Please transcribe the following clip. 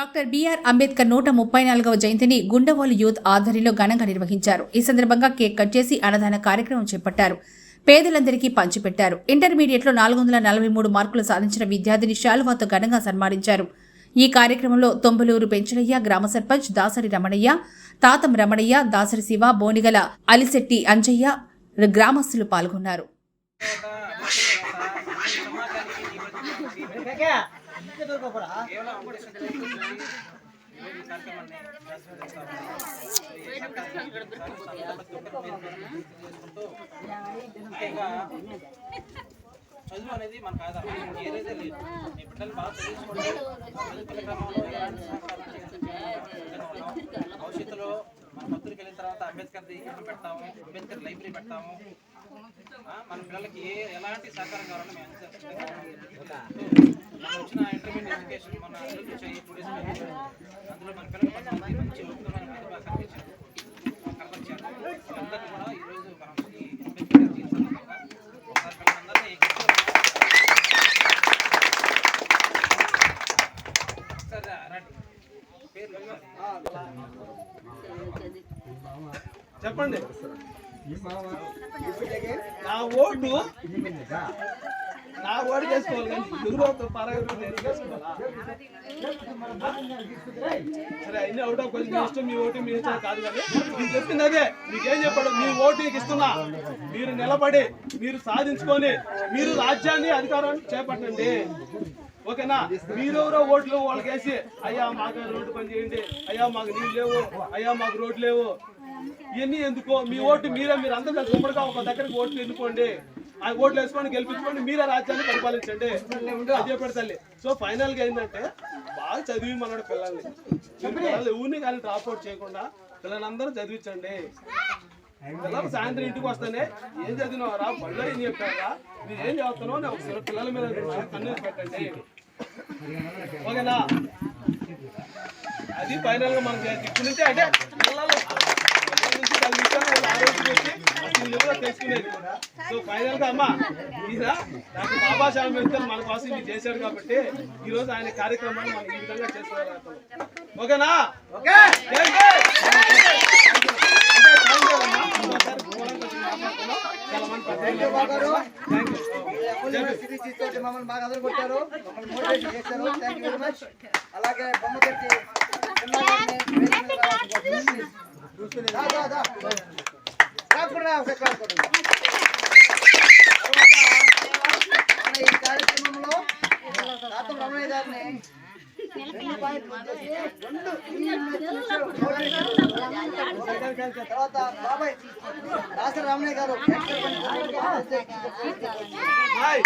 Doctor BR Ambedkar నూట ముప్పై నాలుగవ జయంతిని గుండవోలు యూత్ ఆధ్వర్యంలో ఘనంగా నిర్వహించారు ఈ సందర్భంగా కేక్ కట్ చేసి అన్నదాన కార్యక్రమం చేపట్టారు పేదలందరికీ పంచిపెట్టారు ఇంటర్మీడియట్లో నాలుగు వందల నలభై మూడు మార్కులు సాధించిన విద్యార్థిని శాలువాతో ఘనంగా సన్మానించారు ఈ కార్యక్రమంలో తొంబలూరు పెంచలయ్య గ్రామ సర్పంచ్ దాసరి రమణయ్య తాతం రమణయ్య దాసరి శివ బోనిగల అలిశెట్టి అంజయ్య గ్రామస్తులు పాల్గొన్నారు చదువు అనేది మన కాదా ఏదైతే లేదు మీ బిడ్డలు బాగా చదివించుకోండి చదువుకునే క్రమంలో భవిష్యత్తులో మన మద్దతుకి వెళ్ళిన తర్వాత అంబేద్కర్ విగ్రహం పెడతాము అంబేద్కర్ లైబ్రరీ పెడతాము. మన పిల్లలకి ఏ ఎలాంటి సహకారం కావాలని మేము. మన వచ్చిన ఇంటర్మీడియట్ ఎడ్యుకేషన్ మన అందులో మన పిల్లలు మంచి ఉత్తమమైన ప్రతిభ కనిపించారు. కనపరిచారు. కూడా ఈరోజు మనం చెప్పండి. నా ఓటు నా ఓటు చేసుకోవాలి కానీ పరగదు నేను సరే అన్ని అవుట్ ఆఫ్ క్వశ్చన్ ఇష్టం మీ ఓటు మీ ఇష్టం కాదు కానీ నేను చెప్పింది అదే. మీకేం చెప్పాడు మీ ఓటు మీకు ఇస్తున్నా. మీరు నిలబడి మీరు సాధించుకొని మీరు రాజ్యాన్ని అధికారాన్ని చేపట్టండి. ఓకేనా? మీరెవరో ఓట్లు వాళ్ళకి వేసి అయ్యా మాకు రోడ్డు పని చేయండి. అయ్యా మాకు నీళ్ళు లేవు. అయ్యా మాకు రోడ్లు లేవు. ఇవన్నీ ఎందుకో? మీ ఓటు మీరే మీరు అందరూ కలిసి ఉమ్మడిగా ఒక దగ్గరికి ఓట్లు ఎన్నుకోండి. ఆ ఓట్లు వేసుకొని గెలిపించుకోండి. మీరే రాజ్యాన్ని పరిపాలించండి. అదే తల్లి. సో ఫైనల్గా ఏంటంటే బాగా చదివి మనోడు పిల్లల్ని. మీరు పిల్లల్ని ఊరిని కానీ డ్రాప్ అవుట్ చేయకుండా పిల్లలందరూ చదివించండి. పిల్లలు సాయంత్రం ఇంటికి వస్తేనే ఏం చదివినావు రా బడిలో ఏం చెప్పారా మీరు ఏం చదువుతున్నావు పిల్లల మీద కన్ను పెట్టండి. ఓకేనా? అది ఫైనల్గా మనం ఇప్పుడు నుంచి అంటే సో ఫైనల్గా అమ్మా ఈయన డాక్టర్ బాబాసాహెబ్ అంబేద్కర్ మన కోసం ఇది చేశాడు కాబట్టి ఈ రోజు ఆయన కార్యక్రమాన్ని మనం ఈ విధంగా చేసుకోవాలి ఓకేనా? ఓకే. మమ్మల్ని బాగా అదరు కొట్టారు మమ్మల్ని మోటివేషన్ చేశారు థ్యాంక్ యూ వెరీ మచ్ అలాగే బొమ్మ పెట్టి చిన్నగారిని వేదిక మీద రావాల్సిందిగా కోరుతున్నాను. దా, దా, దా. రాకుండా ఒకసారి క్లాస్ కొట్టండి. తర్వాత మన ఈ కార్యక్రమంలో తాత రమణయ్య గారిని తర్వాత బాబాయ్ దాసరి రామణయ్య గారు హాయ్